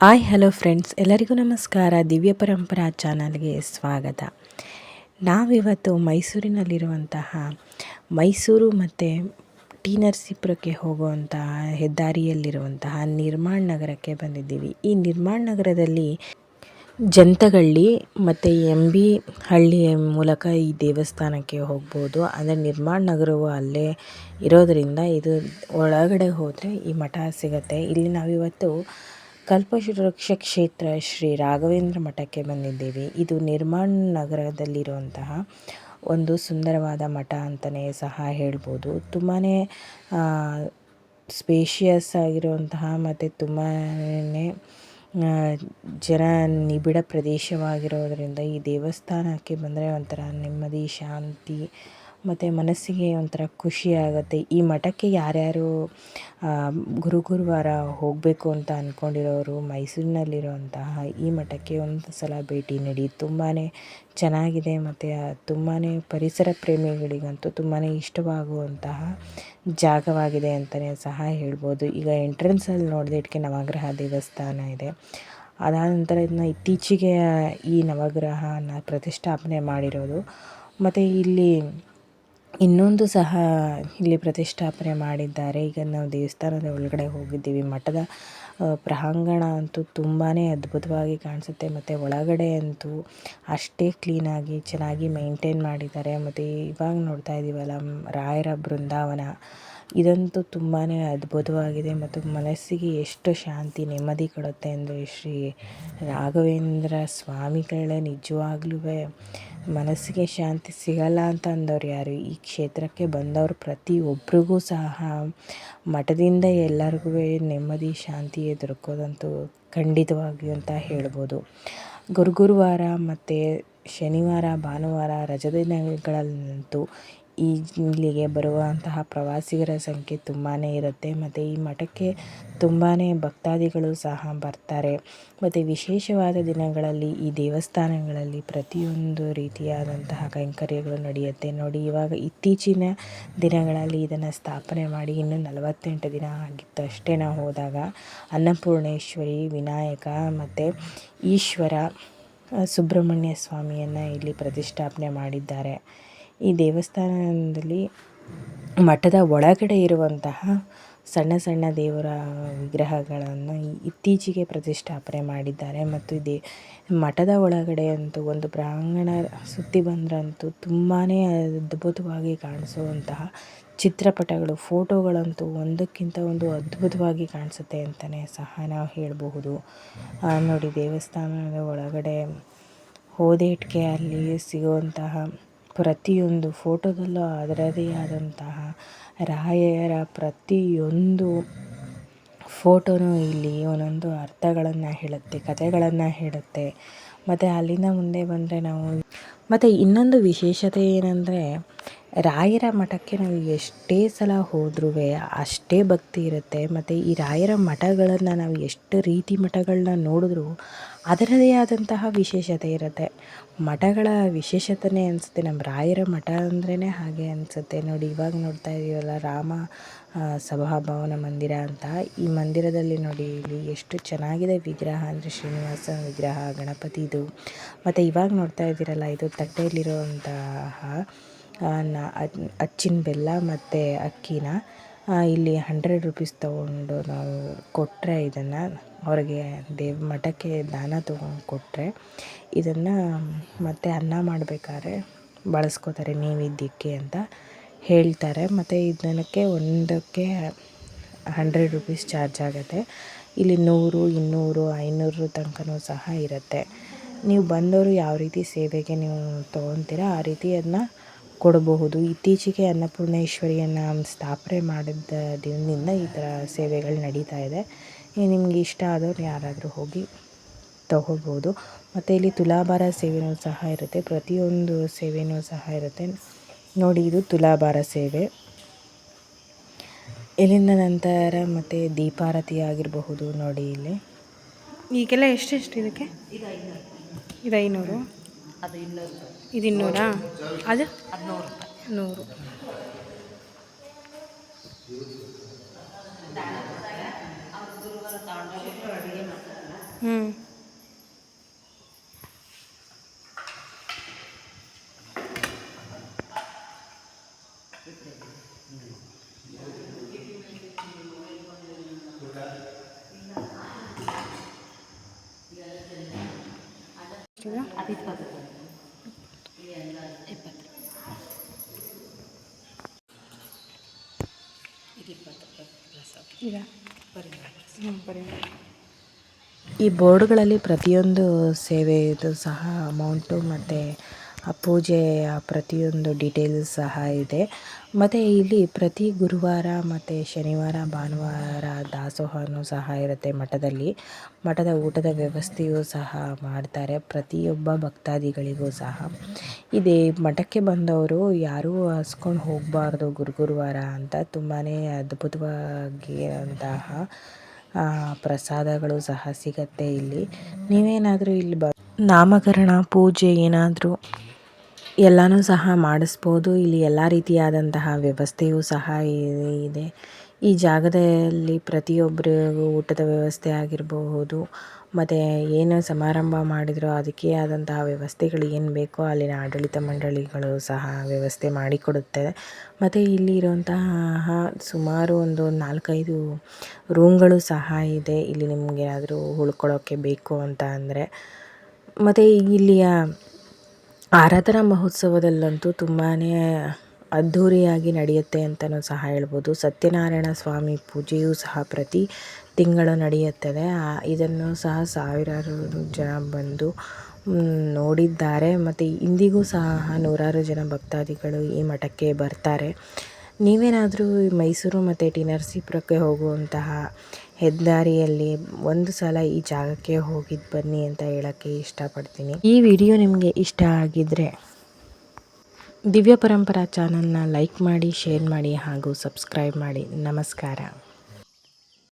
Hi, hello friends. ಎಲ್ಲರಿಗೂ ನಮಸ್ಕಾರ. ದಿವ್ಯ ಪರಂಪರಾ ಚಾನಲ್ಗೆ ಸ್ವಾಗತ. ನಾವಿವತ್ತು ಮೈಸೂರಿನಲ್ಲಿರುವಂತಹ ಮೈಸೂರು ಮತ್ತು ಟಿ ನರಸೀಪುರಕ್ಕೆ ಹೋಗುವಂತಹ ಹೆದ್ದಾರಿಯಲ್ಲಿರುವಂತಹ ನಿರ್ಮಾಣ ನಗರಕ್ಕೆ ಬಂದಿದ್ದೀವಿ. ಈ ನಿರ್ಮಾಣ ನಗರದಲ್ಲಿ ಜಂತಗಳ್ಳಿ ಮತ್ತು ಎಂ ಬಿ ಹಳ್ಳಿಯ ಮೂಲಕ ಈ ದೇವಸ್ಥಾನಕ್ಕೆ ಹೋಗ್ಬೋದು. ಅಂದರೆ ನಿರ್ಮಾಣ ನಗರವು ಅಲ್ಲೇ ಇರೋದರಿಂದ ಇದು ಒಳಗಡೆ ಹೋದರೆ ಈ ಮಠ ಸಿಗುತ್ತೆ. ಇಲ್ಲಿ ನಾವಿವತ್ತು ಕಲ್ಪವೃಕ್ಷ ಕ್ಷೇತ್ರ ಶ್ರೀ ರಾಘವೇಂದ್ರ ಮಠಕ್ಕೆ ಬಂದಿದ್ದೇವೆ. ಇದು ನಿರ್ಮಾಣ ನಗರದಲ್ಲಿರುವಂತಹ ಒಂದು ಸುಂದರವಾದ ಮಠ ಅಂತಲೇ ಸಹ ಹೇಳ್ಬೋದು. ತುಂಬಾ ಸ್ಪೇಷಿಯಸ್ ಆಗಿರುವಂತಹ ಮತ್ತು ತುಂಬಾ ಜನ ನಿಬಿಡ ಪ್ರದೇಶವಾಗಿರೋದರಿಂದ ಈ ದೇವಸ್ಥಾನಕ್ಕೆ ಬಂದರೆ ಒಂಥರ ನೆಮ್ಮದಿ, ಶಾಂತಿ ಮತ್ತು ಮನಸ್ಸಿಗೆ ಒಂಥರ ಖುಷಿ ಆಗುತ್ತೆ. ಈ ಮಠಕ್ಕೆ ಯಾರ್ಯಾರು ಗುರು ಗುರುವಾರ ಹೋಗಬೇಕು ಅಂತ ಅಂದ್ಕೊಂಡಿರೋರು ಮೈಸೂರಿನಲ್ಲಿರುವಂತಹ ಈ ಮಠಕ್ಕೆ ಒಂದು ಸಲ ಭೇಟಿ ನೀಡಿ. ತುಂಬಾ ಚೆನ್ನಾಗಿದೆ ಮತ್ತು ತುಂಬಾ ಪರಿಸರ ಪ್ರೇಮಿಗಳಿಗಂತೂ ತುಂಬಾ ಇಷ್ಟವಾಗುವಂತಹ ಜಾಗವಾಗಿದೆ ಅಂತಲೇ ಸಹ ಹೇಳ್ಬೋದು. ಈಗ ಎಂಟ್ರೆನ್ಸಲ್ಲಿ ನೋಡಿದಟ್ಕೆ ನವಗ್ರಹ ದೇವಸ್ಥಾನ ಇದೆ. ಅದಾದ ನಂತರ ಇದನ್ನ ಇತ್ತೀಚೆಗೆ ಈ ನವಗ್ರಹನ ಪ್ರತಿಷ್ಠಾಪನೆ ಮಾಡಿರೋದು. ಮತ್ತು ಇಲ್ಲಿ ಇನ್ನೊಂದು ಸಹ ಇಲ್ಲಿ ಪ್ರತಿಷ್ಠಾಪನೆ ಮಾಡಿದ್ದಾರೆ. ಈಗ ನಾವು ದೇವಸ್ಥಾನದ ಒಳಗಡೆ ಹೋಗಿದ್ದೀವಿ. ಮಠದ ಪ್ರಾಂಗಣ ಅಂತೂ ತುಂಬಾ ಅದ್ಭುತವಾಗಿ ಕಾಣಿಸುತ್ತೆ. ಮತ್ತು ಒಳಗಡೆ ಅಂತೂ ಅಷ್ಟೇ ಕ್ಲೀನಾಗಿ ಚೆನ್ನಾಗಿ ಮೇಂಟೈನ್ ಮಾಡಿದ್ದಾರೆ. ಮತ್ತು ಇವಾಗ ನೋಡ್ತಾ ಇದ್ದೀವಲ್ಲ ರಾಯರ ಬೃಂದಾವನ. ಇದಂತೂ ತುಂಬಾ ಅದ್ಭುತವಾಗಿದೆ ಮತ್ತು ಮನಸ್ಸಿಗೆ ಎಷ್ಟು ಶಾಂತಿ ನೆಮ್ಮದಿ ಕೊಡುತ್ತೆ ಅಂದರೆ ಶ್ರೀ ರಾಘವೇಂದ್ರ ಸ್ವಾಮಿಗಳೇ ನಿಜವಾಗ್ಲೂ ಮನಸ್ಸಿಗೆ ಶಾಂತಿ ಸಿಗಲ್ಲ ಅಂತ ಅಂದವ್ರು ಯಾರು? ಈ ಕ್ಷೇತ್ರಕ್ಕೆ ಬಂದವರು ಪ್ರತಿಯೊಬ್ಬರಿಗೂ ಸಹ ಮಠದಿಂದ ಎಲ್ಲರಿಗೂ ನೆಮ್ಮದಿ, ಶಾಂತಿ ದೊರಕೋದಂತೂ ಖಂಡಿತವಾಗಿಯೂ ಅಂತ ಹೇಳ್ಬೋದು. ಗುರುಗುರುವಾರ ಮತ್ತು ಶನಿವಾರ, ಭಾನುವಾರ ರಜದಿನಗಳಂತೂ ಈ ಇಲ್ಲಿಗೆ ಬರುವಂತಹ ಪ್ರವಾಸಿಗರ ಸಂಖ್ಯೆ ತುಂಬಾ ಇರುತ್ತೆ. ಮತ್ತು ಈ ಮಠಕ್ಕೆ ತುಂಬಾ ಭಕ್ತಾದಿಗಳು ಸಹ ಬರ್ತಾರೆ. ಮತ್ತು ವಿಶೇಷವಾದ ದಿನಗಳಲ್ಲಿ ಈ ದೇವಸ್ಥಾನಗಳಲ್ಲಿ ಪ್ರತಿಯೊಂದು ರೀತಿಯಾದಂತಹ ಕೈಂಕರ್ಯಗಳು ನಡೆಯುತ್ತೆ. ನೋಡಿ, ಇವಾಗ ಇತ್ತೀಚಿನ ದಿನಗಳಲ್ಲಿ ಇದನ್ನು ಸ್ಥಾಪನೆ ಮಾಡಿ ಇನ್ನೂ ನಲವತ್ತೆಂಟು ದಿನ ಆಗಿತ್ತಷ್ಟೇ ನಾವು ಹೋದಾಗ. ಅನ್ನಪೂರ್ಣೇಶ್ವರಿ, ವಿನಾಯಕ ಮತ್ತು ಈಶ್ವರ, ಸುಬ್ರಹ್ಮಣ್ಯ ಸ್ವಾಮಿಯನ್ನು ಇಲ್ಲಿ ಪ್ರತಿಷ್ಠಾಪನೆ ಮಾಡಿದ್ದಾರೆ. ಈ ದೇವಸ್ಥಾನದಲ್ಲಿ ಮಠದ ಒಳಗಡೆ ಇರುವಂತಹ ಸಣ್ಣ ಸಣ್ಣ ದೇವರ ವಿಗ್ರಹಗಳನ್ನು ಇತ್ತೀಚೆಗೆ ಪ್ರತಿಷ್ಠಾಪನೆ ಮಾಡಿದ್ದಾರೆ. ಮತ್ತು ದೇ ಮಠದ ಒಳಗಡೆ ಅಂತೂ ಒಂದು ಪ್ರಾಂಗಣ ಸುತ್ತಿ ಬಂದರಂತೂ ತುಂಬಾ ಅದ್ಭುತವಾಗಿ ಕಾಣಿಸುವಂತಹ ಚಿತ್ರಪಟಗಳು, ಫೋಟೋಗಳಂತೂ ಒಂದಕ್ಕಿಂತ ಒಂದು ಅದ್ಭುತವಾಗಿ ಕಾಣಿಸುತ್ತೆ ಅಂತಲೇ ಸಹ ನಾವು ಹೇಳಬಹುದು. ನೋಡಿ ದೇವಸ್ಥಾನದ ಒಳಗಡೆ ಹೋದೇಟ್ಗೆ ಅಲ್ಲಿ ಸಿಗುವಂತಹ ಪ್ರತಿಯೊಂದು ಫೋಟೋದಲ್ಲೂ ಅದರದೇ ಆದಂತಹ ರಾಯರ ಪ್ರತಿಯೊಂದು ಫೋಟೋನೂ ಇಲ್ಲಿ ಒಂದೊಂದು ಅರ್ಥಗಳನ್ನು ಹೇಳುತ್ತೆ, ಕಥೆಗಳನ್ನು ಹೇಳುತ್ತೆ. ಮತ್ತು ಅಲ್ಲಿಂದ ಮುಂದೆ ಬಂದರೆ ನಾವು, ಮತ್ತು ಇನ್ನೊಂದು ವಿಶೇಷತೆ ಏನಂದರೆ ರಾಯರ ಮಠಕ್ಕೆ ನಾವು ಎಷ್ಟೇ ಸಲ ಹೋದ್ರೂ ಅಷ್ಟೇ ಭಕ್ತಿ ಇರುತ್ತೆ. ಮತ್ತು ಈ ರಾಯರ ಮಠಗಳನ್ನು ನಾವು ಎಷ್ಟು ರೀತಿ ಮಠಗಳನ್ನ ನೋಡಿದ್ರೂ ಅದರದೇ ಆದಂತಹ ವಿಶೇಷತೆ ಇರುತ್ತೆ. ಮಠಗಳ ವಿಶೇಷತೆಯೇ ಅನಿಸುತ್ತೆ. ನಮ್ಮ ರಾಯರ ಮಠ ಅಂದ್ರೇ ಹಾಗೆ ಅನಿಸುತ್ತೆ. ನೋಡಿ, ಇವಾಗ ನೋಡ್ತಾ ಇದೀವಲ್ಲ, ರಾಮ ಸಭಾಭವನ ಮಂದಿರ ಅಂತ. ಈ ಮಂದಿರದಲ್ಲಿ ನೋಡಿ, ಇಲ್ಲಿ ಎಷ್ಟು ಚೆನ್ನಾಗಿದೆ ವಿಗ್ರಹ ಅಂದರೆ ಶ್ರೀನಿವಾಸ ವಿಗ್ರಹ ಗಣಪತಿದು ಮತ್ತು ಇವಾಗ ನೋಡ್ತಾ ಇದ್ದೀರಲ್ಲ ಇದು ತಟ್ಟೆಯಲ್ಲಿರುವಂತಹ ನ ಅಚ್ಚಿನ ಬೆಲ್ಲ ಮತ್ತು ಅಕ್ಕಿನ ಇಲ್ಲಿ ಹಂಡ್ರೆಡ್ ರುಪೀಸ್ ತೊಗೊಂಡು ನಾವು ಕೊಟ್ಟರೆ ಇದನ್ನು ಅವ್ರಿಗೆ ದೇವ, ಮಠಕ್ಕೆ ದಾನ ತೊಗೊಂಡು ಕೊಟ್ಟರೆ ಇದನ್ನು ಮತ್ತೆ ಅನ್ನ ಮಾಡಬೇಕಾದ್ರೆ ಬಳಸ್ಕೋತಾರೆ ನೈವೇದ್ಯಕ್ಕೆ ಅಂತ ಹೇಳ್ತಾರೆ. ಮತ್ತು ಇದಕ್ಕೆ ಒಂದಕ್ಕೆ ಹಂಡ್ರೆಡ್ ರುಪೀಸ್ ಚಾರ್ಜ್ ಆಗುತ್ತೆ. ಇಲ್ಲಿ ನೂರು, ಇನ್ನೂರು, ಐನೂರು ತನಕನೂ ಸಹ ಇರುತ್ತೆ. ನೀವು ಬಂದವರು ಯಾವ ರೀತಿ ಸೇವೆಗೆ ನೀವು ತೊಗೊತೀರ ಆ ರೀತಿ ಅದನ್ನ ಕೊಡಬಹುದು. ಇತ್ತೀಚೆಗೆ ಅನ್ನಪೂರ್ಣೇಶ್ವರಿಯನ್ನು ಸ್ಥಾಪನೆ ಮಾಡಿದ ದಿನದಿಂದ ಈ ಥರ ಸೇವೆಗಳು ನಡೀತಾ ಇದೆ. ನಿಮಗೆ ಇಷ್ಟ ಆದವ್ರು ಯಾರಾದರೂ ಹೋಗಿ ತಗೋಬೋದು ಮತ್ತು ಇಲ್ಲಿ ತುಲಾಭಾರ ಸೇವೆಯೂ ಸಹ ಇರುತ್ತೆ. ಪ್ರತಿಯೊಂದು ಸೇವೆಯೂ ಸಹ ಇರುತ್ತೆ. ನೋಡಿ ಇದು ತುಲಾಭಾರ ಸೇವೆ. ಇಲ್ಲಿಂದ ನಂತರ ಮತ್ತು ದೀಪಾರತಿ ಆಗಿರಬಹುದು ನೋಡಿ ಇಲ್ಲಿ. ಈಗೆಲ್ಲ ಎಷ್ಟೆಷ್ಟು ಇದಕ್ಕೆ? ಇದು ಐನೂರು. ಅದು ಇನ್ನೂರು ಇದು ಇನ್ನೂರಾ ಅದು ಹದಿನೂರು ರೂಪಾಯಿ ನೂರು ಹ್ಞೂ ಇದಾ ಹ್ಞೂ ಈ ಬೋರ್ಡ್ಗಳಲ್ಲಿ ಪ್ರತಿಯೊಂದು ಸೇವೆಯದು ಸಹ ಅಮೌಂಟು ಮತ್ತು ಆ ಪೂಜೆಯ ಪ್ರತಿಯೊಂದು ಡೀಟೇಲ್ಸ್ ಸಹ ಇದೆ. ಮತ್ತು ಇಲ್ಲಿ ಪ್ರತಿ ಗುರುವಾರ ಮತ್ತು ಶನಿವಾರ, ಭಾನುವಾರ ದಾಸೋಹನೂ ಸಹ ಇರುತ್ತೆ ಮಠದಲ್ಲಿ. ಮಠದ ಊಟದ ವ್ಯವಸ್ಥೆಯೂ ಸಹ ಮಾಡ್ತಾರೆ ಪ್ರತಿಯೊಬ್ಬ ಭಕ್ತಾದಿಗಳಿಗೂ ಸಹ. ಇದೇ ಮಠಕ್ಕೆ ಬಂದವರು ಯಾರೂ ಹಸ್ಕೊಂಡು ಹೋಗಬಾರ್ದು ಗುರು ಗುರುವಾರ ಅಂತ. ತುಂಬಾ ಅದ್ಭುತವಾಗಿ ಅಂತಹ ಪ್ರಸಾದಗಳು ಸಹ ಸಿಗತ್ತೆ ಇಲ್ಲಿ. ನೀವೇನಾದರೂ ಇಲ್ಲಿ ಬ ನಾಮಕರಣ, ಪೂಜೆ ಏನಾದರೂ ಎಲ್ಲನೂ ಸಹ ಮಾಡಿಸ್ಬೋದು. ಇಲ್ಲಿ ಎಲ್ಲ ರೀತಿಯಾದಂತಹ ವ್ಯವಸ್ಥೆಯೂ ಸಹ ಇದೆ. ಈ ಜಾಗದಲ್ಲಿ ಪ್ರತಿಯೊಬ್ಬರಿಗೂ ಊಟದ ವ್ಯವಸ್ಥೆ ಆಗಿರಬಹುದು. ಮತ್ತು ಏನು ಸಮಾರಂಭ ಮಾಡಿದರೂ ಅದಕ್ಕೆ ಆದಂತಹ ವ್ಯವಸ್ಥೆಗಳು ಏನು ಬೇಕೋ ಅಲ್ಲಿನ ಆಡಳಿತ ಮಂಡಳಿಗಳು ಸಹ ವ್ಯವಸ್ಥೆ ಮಾಡಿಕೊಡುತ್ತೆ. ಮತ್ತು ಇಲ್ಲಿ ಇರುವಂತಹ ಸುಮಾರು ಒಂದು ನಾಲ್ಕೈದು ರೂಮ್ಗಳು ಸಹ ಇದೆ. ಇಲ್ಲಿ ನಿಮಗೆ ಆದರೂ ಉಳ್ಕೊಳ್ಳೋಕ್ಕೆ ಬೇಕು ಅಂತ ಅಂದರೆ. ಮತ್ತು ಇಲ್ಲಿಯ ಆರಾಧನಾ ಮಹೋತ್ಸವದಲ್ಲಂತೂ ತುಂಬಾ ಅದ್ಧೂರಿಯಾಗಿ ನಡೆಯುತ್ತೆ ಅಂತಲೂ ಸಹ ಹೇಳ್ಬೋದು. ಸತ್ಯನಾರಾಯಣ ಸ್ವಾಮಿ ಪೂಜೆಯೂ ಸಹ ಪ್ರತಿ ತಿಂಗಳು ನಡೆಯುತ್ತದೆ. ಇದನ್ನು ಸಹ ಸಾವಿರಾರು ಜನ ಬಂದು ನೋಡಿದ್ದಾರೆ. ಮತ್ತು ಇಂದಿಗೂ ಸಹ ನೂರಾರು ಜನ ಭಕ್ತಾದಿಗಳು ಈ ಮಠಕ್ಕೆ ಬರ್ತಾರೆ. ನೀವೇನಾದರೂ ಮೈಸೂರು ಮತ್ತು ಟಿ ನರಸೀಪುರಕ್ಕೆ ಹೋಗುವಂತಹ ಹೆದ್ದಾರಿಯಲ್ಲಿ ಒಂದು ಸಲ ಈ ಜಾಗಕ್ಕೆ ಹೋಗಿದ್ದು ಬನ್ನಿ ಅಂತ ಹೇಳೋಕ್ಕೆ ಇಷ್ಟಪಡ್ತೀನಿ. ಈ ವಿಡಿಯೋ ನಿಮಗೆ ಇಷ್ಟ ಆಗಿದ್ರೆ ದಿವ್ಯ ಪರಂಪರಾ ಚಾನಲ್ನ ಲೈಕ್ ಮಾಡಿ, ಶೇರ್ ಮಾಡಿ ಹಾಗೂ ಸಬ್ಸ್ಕ್ರೈಬ್ ಮಾಡಿ. ನಮಸ್ಕಾರ.